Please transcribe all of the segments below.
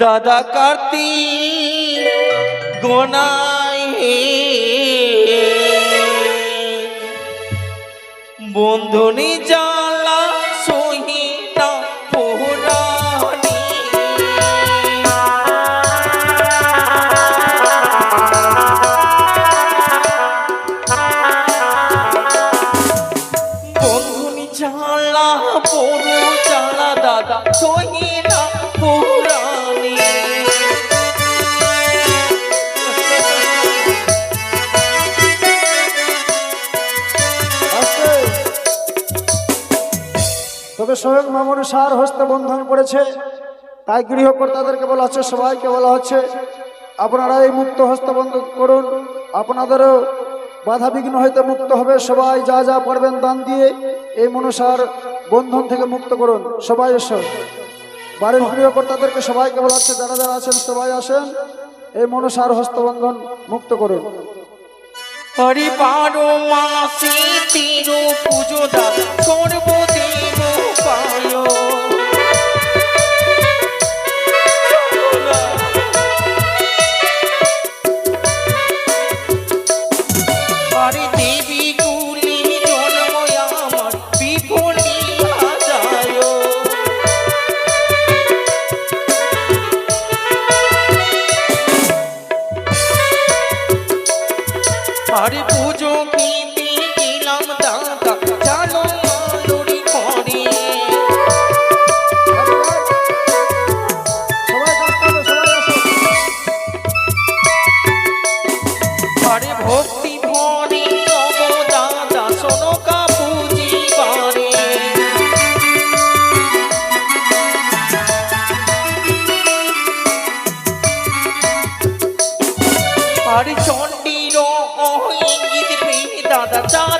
দাদা কার্তি গোনাই বন্ধনী জ্বালা স্বয়ং মামনি সার হস্তে বন্ধন করেছে। তাই গৃহকর্তাদেরকে বলা হচ্ছে, সবাইকে বলা হচ্ছে, আপনারা এই মুক্ত হস্ত বন্ধন করুন। আপনাদেরও বাধা বিঘ্ন হইতে মুক্ত হবে। সবাই যা যা পারবেন দান দিয়ে এই মনসার বন্ধন থেকে মুক্ত করুন। সবাই এসো। বাড়ির গৃহকর্তাদেরকে সবাইকে বলা হচ্ছে, যারা যারা আছেন, সবাই আসেন। এই মনসার হস্তবন্ধন মুক্ত করুন। হরি বারো পুজো দাদা সর্বদেব fall দাদা চাঁদি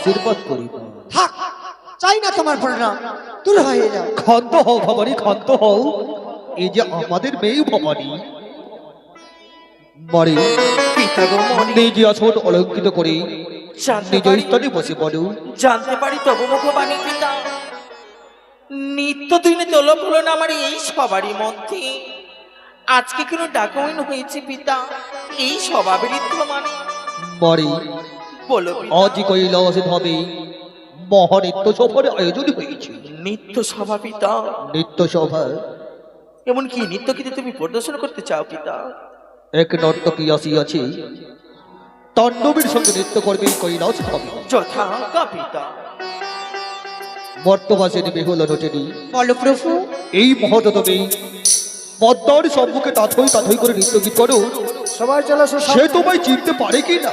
আশীর্বাদ করিব থাক চাই না তোমার প্রণাম। দূর হয়ে যাও। ক্ষান্ত হও ভবানী ক্ষান্ত হও। এই যে আমাদের মেয়ে ভবানী মারে। পিতা গো মনি। নিজে আসন অলঙ্কিত করে। নিজ স্থানে বসে পড়ো জানতে পারি তবু মুখবাণী পিতা। নিত্য দিনে দোলফুলন আমার এই সবারই মধ্যে। আজকে কেন ডাকমিন হয়েছে পিতা। এই স্বভাবেরই তো মানে। মরে। বলো। আজ কৈলাস মহানিত্য সভার আয়োজন হয়েছে। নিত্য সভা পিতা। নিত্য সভা। এমন কি নৃত্য কিন্তু তুমি প্রদর্শন করতে চাও পিতা। এক নর্তকী আসিয়াছে? তাণ্ডবের সঙ্গে নৃত্য করবে কৈলাস ভাবে যথা কা পিতা। বর্তমাসের বেহুল বলো প্রভু। এই মহততমে পদ্মার সম্মুখে তাথই তাথই করে নৃত্য গীত করো সবাই চলে সে তোমায় চিনতে পারে কি না?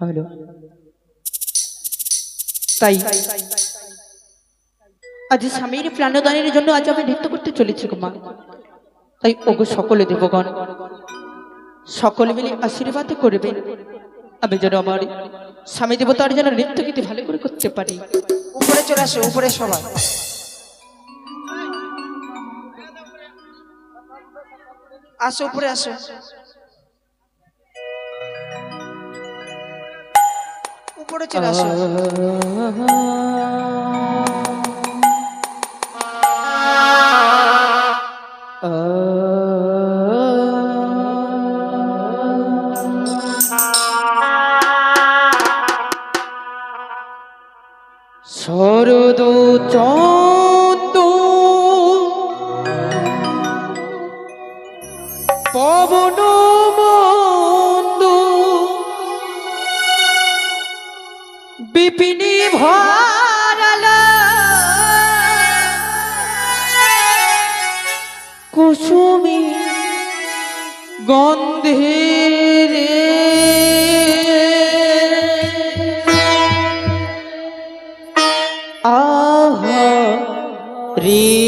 হ্যালো তাই। আজ স্বামীর প্রাণদানের জন্য আজ আমি নৃত্য করতে চলেছি গো তাই ওগো সকলে দেবগণ, সকলে মিলে আশীর্বাদ করবেন আমি যেন আমার স্বামী দেবতার যেন নৃত্য গীতি ভালো করে করতে পারি। উপরে চলে আসো, উপরে সবাই। আসো, উপরে আসো। উপরে চলে আসো শরদ চন্দ। পবন রে।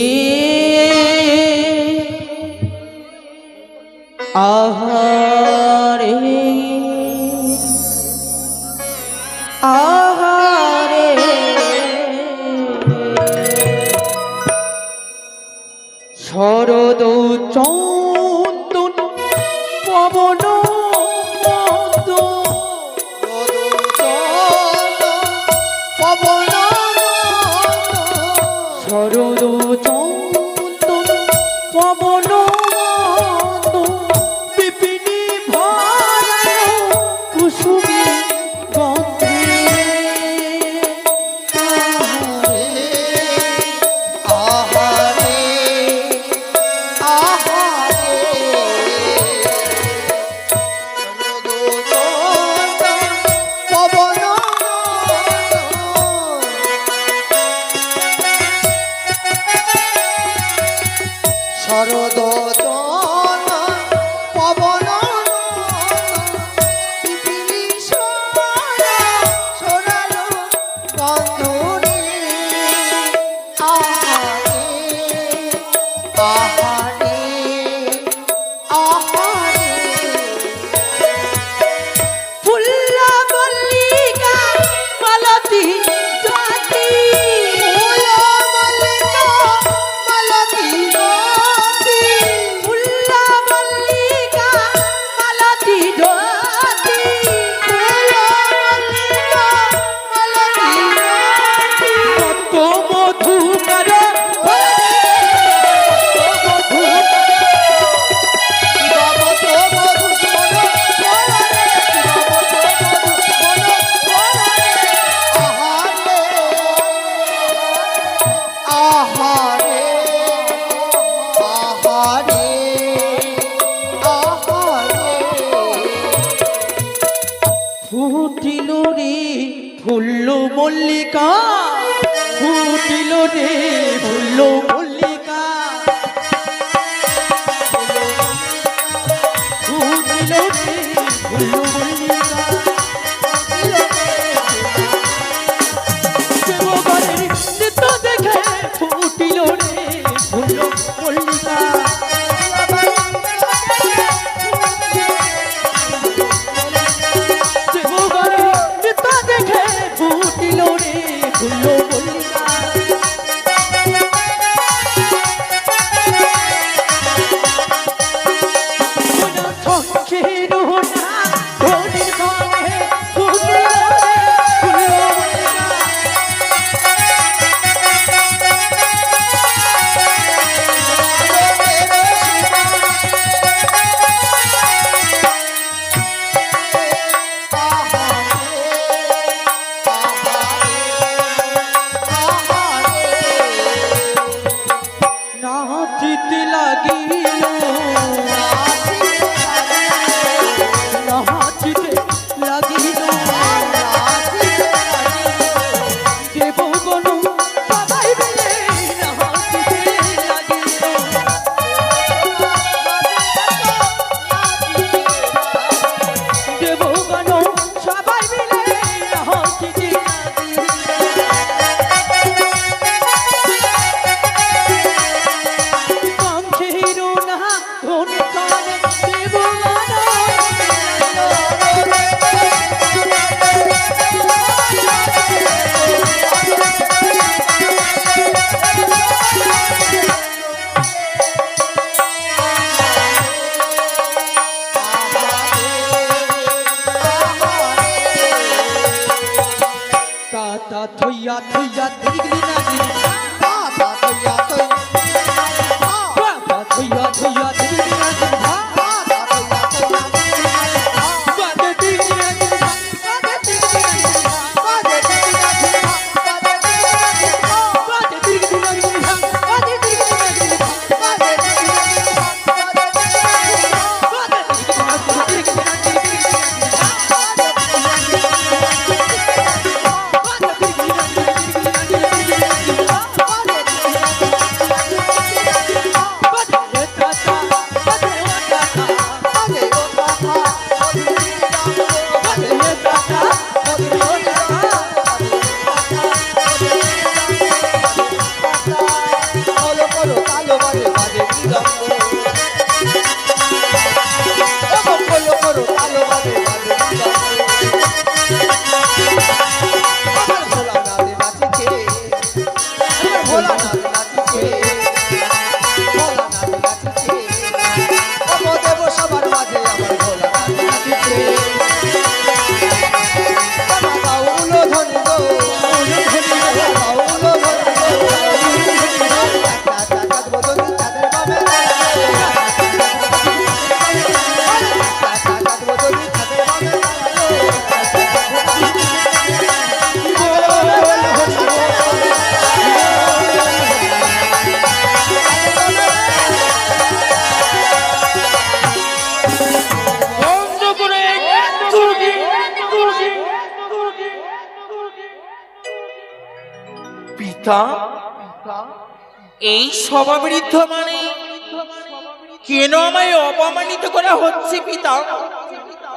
আহা। ফুটিল রে ফুল্ল মল্লিকা। ফুটিল রে ফুল্ল মল্লিকা। মিথ্যা এই সভা মানে কেন আমায় অপমানিত করা হচ্ছে পিতা?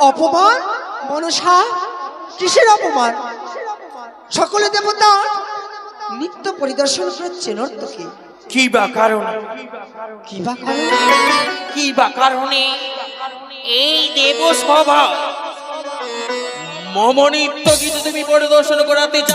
অপমান? মনসা? কিসের অপমান? সকলে দেবতা নিত্য পরিদর্শন হচ্ছে নর্তকে। কি বা কারণ? কি বা কারণ? কি বা কারণে? এই দেব সভা মমনিত্য কিন্তু তুমি পরিদর্শন করাতে চাও?